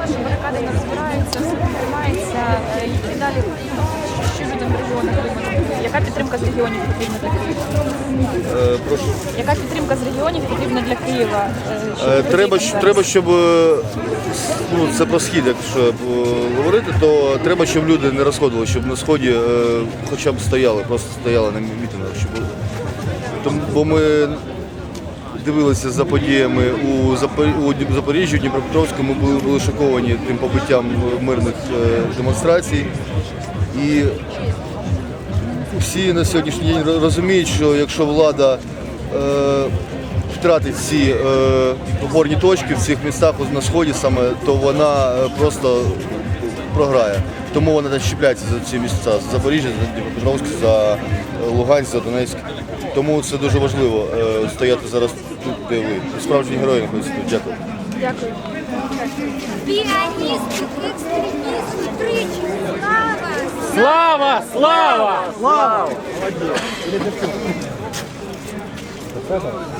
сказали, що барикади не розбираються, все тримається. Які е, далі що людям регіону потрібно? Яка підтримка з регіонів потрібна для Києва? Е, прошу. Яка підтримка з регіонів потрібна для Києва? Е, треба, Щоб треба, щоб ну, це про схід, якщо говорити, то треба, щоб люди не розходили, щоб на сході хоча б стояли, просто стояли на мітингах. Щоб... Тому, бо ми дивилися за подіями у, Запоріжжі, у Дніпропетровську, ми були, були шоковані тим побиттям мирних е, демонстрацій. І всі на сьогоднішній день розуміють, що якщо влада е, втратить ці е, опорні точки в цих містах на сході саме, то вона е, просто програє. Тому вона так чіпляється за ці місця за Запоріжжя, за Дніпропетровськ, за е, Луганськ, за Донецьк. Тому це дуже важливо е, стояти зараз тут, де ви. Справжні герої знаходяться тут. Дякую. Дякую. Піаністи, екстремісти, тричі, слава! Слава! Слава! Слава!